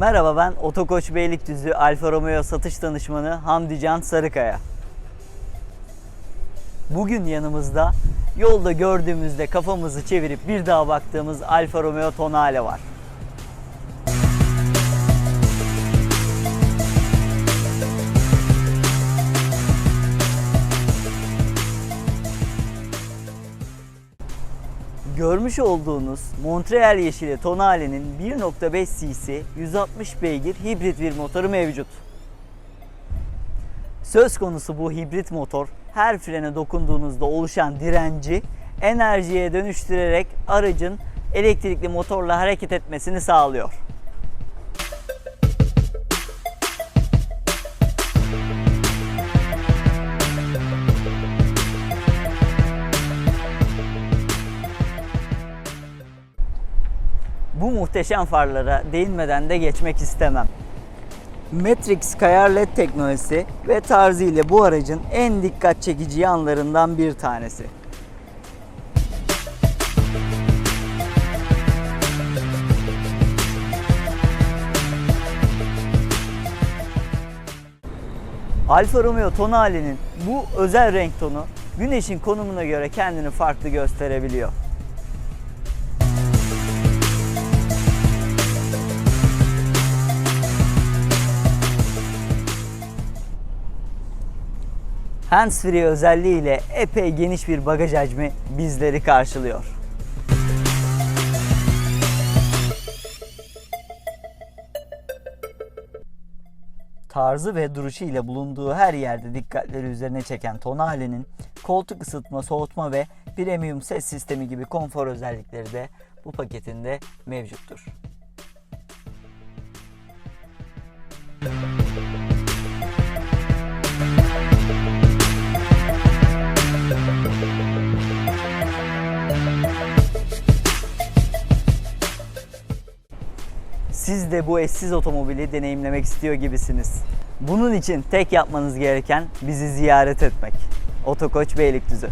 Merhaba ben Otokoç Beylikdüzü Alfa Romeo satış danışmanı Hamdi Can Sarıkaya. Bugün yanımızda yolda gördüğümüzde kafamızı çevirip bir daha baktığımız Alfa Romeo Tonale var. Görmüş olduğunuz Montreal yeşili Tonale'nin 1.5 cc 160 beygir hibrit bir motoru mevcut. Söz konusu bu hibrit motor her frene dokunduğunuzda oluşan direnci enerjiye dönüştürerek aracın elektrikli motorla hareket etmesini sağlıyor. Bu muhteşem farlara değinmeden de geçmek istemem. Matrix Kayar LED teknolojisi ve tarzı ile bu aracın en dikkat çekici yanlarından bir tanesi. Alfa Romeo Tonale'nin bu özel renk tonu güneşin konumuna göre kendini farklı gösterebiliyor. Handsfree özelliğiyle epey geniş bir bagaj hacmi bizleri karşılıyor. Tarzı ve duruşu ile bulunduğu her yerde dikkatleri üzerine çeken Tonale'nin koltuk ısıtma, soğutma ve premium ses sistemi gibi konfor özellikleri de bu paketinde mevcuttur. Siz de bu eşsiz otomobili deneyimlemek istiyor gibisiniz. Bunun için tek yapmanız gereken bizi ziyaret etmek. Otokoç Beylikdüzü.